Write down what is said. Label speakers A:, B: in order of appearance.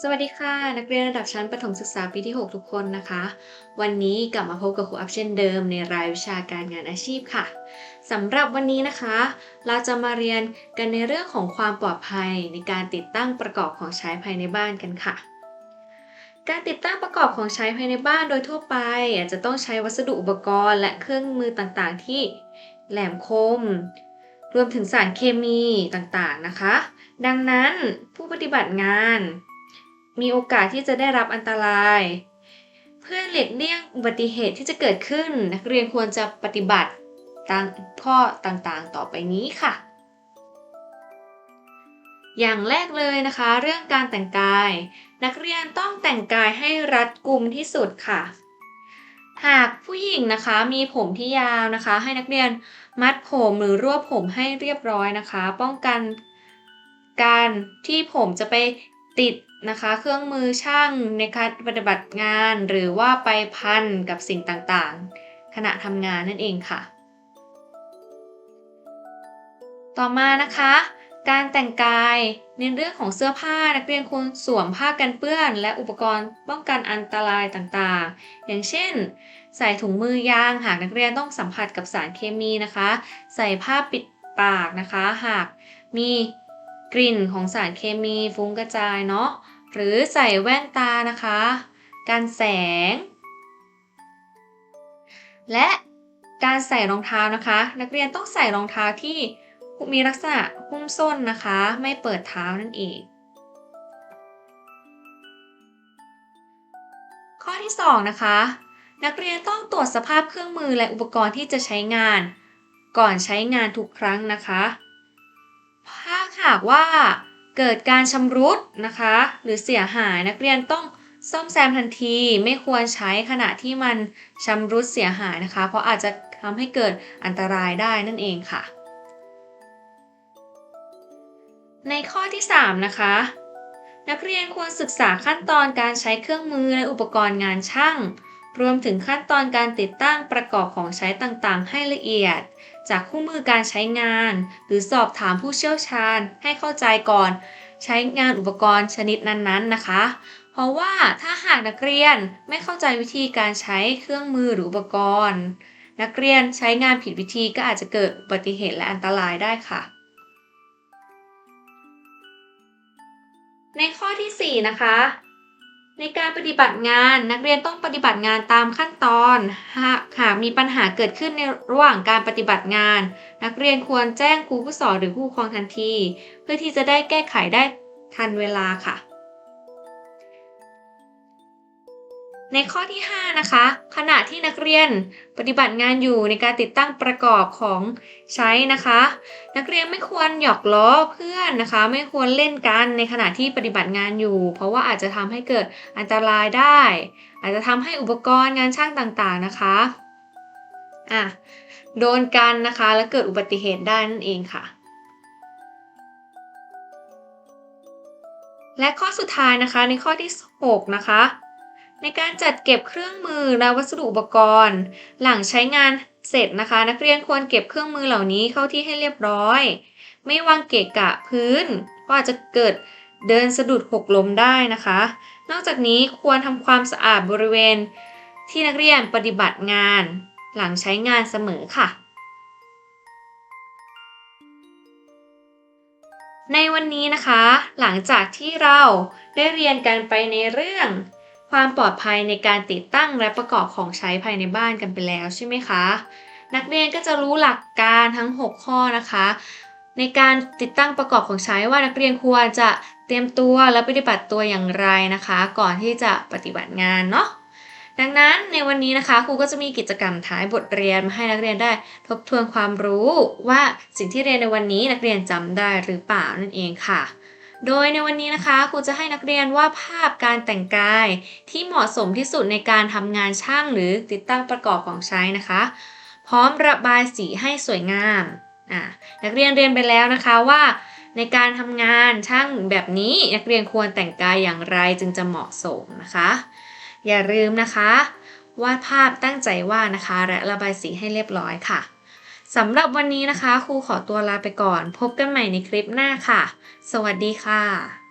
A: สวัสดีค่ะ นักเรียนระดับชั้นประถมศึกษาปีที่ 6 ทุกคนนะคะ วันนี้กลับมาพบกับครูอัพเช่นเดิมในรายวิชาการงานอาชีพค่ะสำหรับวันนี้นะคะ เราจะมาเรียนกันในเรื่องของความปลอดภัยในการติดตั้งประกอบของใช้ภายในบ้านกันค่ะ การติดตั้งประกอบของใช้ภายในบ้านโดยทั่วไป อาจจะต้องใช้วัสดุอุปกรณ์ และเครื่องมือต่างๆ ที่แหลมคม รวมถึงสารเคมีต่างๆนะคะ ดังนั้นผู้ปฏิบัติงาน มีโอกาสที่จะได้รับอันตราย เพื่อหลีกเลี่ยงอุบัติเหตุที่จะเกิดขึ้น นักเรียนควรจะปฏิบัติตามข้อต่างๆ ต่อไปนี้ค่ะ อย่างแรกเลยนะคะ เรื่องการแต่งกาย นักเรียนต้องแต่งกายให้รัดกุมที่สุดค่ะ หากผู้หญิงนะคะมีผมที่ยาวนะคะ ให้นักเรียนมัดผมหรือรวบผมให้เรียบร้อยนะคะ ป้องกันการที่ผมจะไปติด นะคะ เครื่องมือช่างในการปฏิบัติงานหรือว่าไปพันกับสิ่งต่างๆ ขณะทำงานนั่นเองค่ะ ต่อมานะคะ การแต่งกายในเรื่องของเสื้อผ้านักเรียนควรสวมผ้ากันเปื้อน และอุปกรณ์ป้องกันอันตรายต่างๆ อย่างเช่น ใส่ถุงมือยางหากนักเรียนต้องสัมผัสกับสารเคมีนะคะ ใส่ผ้าปิดปากนะคะ หากมีกลิ่นของสารเคมีฟุ้งกระจายเนาะ หรือใส่แว่นตานะคะกันแสง และการใส่รองเท้านะคะ นักเรียนต้องใส่รองเท้าที่มีลักษณะหุ้มส้นนะคะ ไม่เปิดเท้านั่นเอง ข้อที่ 2 นะคะ นักเรียนต้องตรวจสภาพเครื่องมือและอุปกรณ์ที่จะใช้งาน ก่อนใช้งานทุกครั้งนะคะ ถ้าหากว่า เกิดการชำรุดนะคะ หรือเสียหายนักเรียนต้องซ่อมแซมทันทีไม่ควรใช้ขณะที่มันชำรุดเสียหายนะคะ เพราะอาจจะทำให้เกิดอันตรายได้นั่นเองค่ะ ในข้อที่ 3 นะคะ นักเรียนควรศึกษาขั้นตอนการใช้เครื่องมือและอุปกรณ์งานช่าง รวมถึงขั้นตอนการติดตั้งประกอบของใช้ต่างๆ ให้ละเอียด จากคู่มือการใช้งาน หรือสอบถามผู้เชี่ยวชาญให้เข้าใจก่อน ใช้งานอุปกรณ์ชนิดนั้นๆนะคะ เพราะว่าถ้าหากนักเรียนไม่เข้าใจวิธีการใช้เครื่องมือหรืออุปกรณ์ นักเรียนใช้งานผิดวิธีก็อาจจะเกิดอุบัติเหตุและอันตรายได้ค่ะในข้อที่ 4 นะคะ ในการปฏิบัติงานนักเรียนต้องปฏิบัติงานตามขั้นตอน หากหากมีปัญหาเกิดขึ้นในระหว่างการปฏิบัติงาน นักเรียนควรแจ้งครูผู้สอนหรือผู้ปกครองทันที เพื่อที่จะได้แก้ไขได้ทันเวลาค่ะ ในข้อที่ 5 นะคะ ขณะที่นักเรียนปฏิบัติงานอยู่ในการติดตั้งประกอบของใช้นะคะ นักเรียนไม่ควรหยอกล้อเพื่อนนะคะ ไม่ควรเล่นกันในขณะที่ปฏิบัติงานอยู่ เพราะว่าอาจจะทำให้เกิดอันตรายได้ อาจจะทำให้อุปกรณ์งานช่างต่างๆนะคะอะโดนกันนะคะและเกิดอุบัติเหตุได้นั่นเองค่ะและข้อสุดท้ายนะคะในข้อที่ 6 นะคะ ในการจัดเก็บเครื่องมือและวัสดุอุปกรณ์ หลังใช้งานเสร็จนะคะ นักเรียนควรเก็บเครื่องมือเหล่านี้เข้าที่ให้เรียบร้อย ไม่วางเกะกะพื้นก็อาจจะเกิดเดินสะดุดหกล้มได้นะคะ นอกจากนี้ควรทำความสะอาดบริเวณ ที่นักเรียนปฏิบัติงาน หลังใช้งานเสมอค่ะ ในวันนี้นะคะ หลังจากที่เราได้เรียนกันไปในเรื่อง ความปลอดภัยในการติดตั้งและประกอบของใช้ภายในบ้านกันไปแล้วใช่ไหมคะ นักเรียนก็จะรู้หลักการทั้ง 6 ข้อนะคะ ในการติดตั้งประกอบของใช้ว่านักเรียนควรจะเตรียมตัวและปฏิบัติตัวอย่างไรนะคะ ก่อนที่จะปฏิบัติงานเนาะดังนั้นในวันนี้นะคะครูก็จะมีกิจกรรมท้ายบทเรียนมาให้นักเรียนได้ทบทวนความรู้ว่าสิ่งที่เรียนในวันนี้นักเรียนจำได้หรือเปล่านั่นเองค่ะ โดยในวันนี้นะคะครูจะให้นักเรียนวาดภาพการแต่งกายที่เหมาะสมที่สุดในการทำงานช่างหรือติดตั้งประกอบของใช้นะคะ พร้อมระบายสีให้สวยงามนักเรียนเรียนไปแล้วนะคะว่า ในการทำงานช่างแบบนี้นักเรียนควรแต่งกายอย่างไรจึงจะเหมาะสมนะคะ อย่าลืมนะคะ วาดภาพตั้งใจวาดนะคะ และระบายสีให้เรียบร้อยค่ะ สำหรับวันนี้นะคะ ครูขอตัวลาไปก่อน พบกันใหม่ในคลิปหน้าค่ะ สวัสดีค่ะ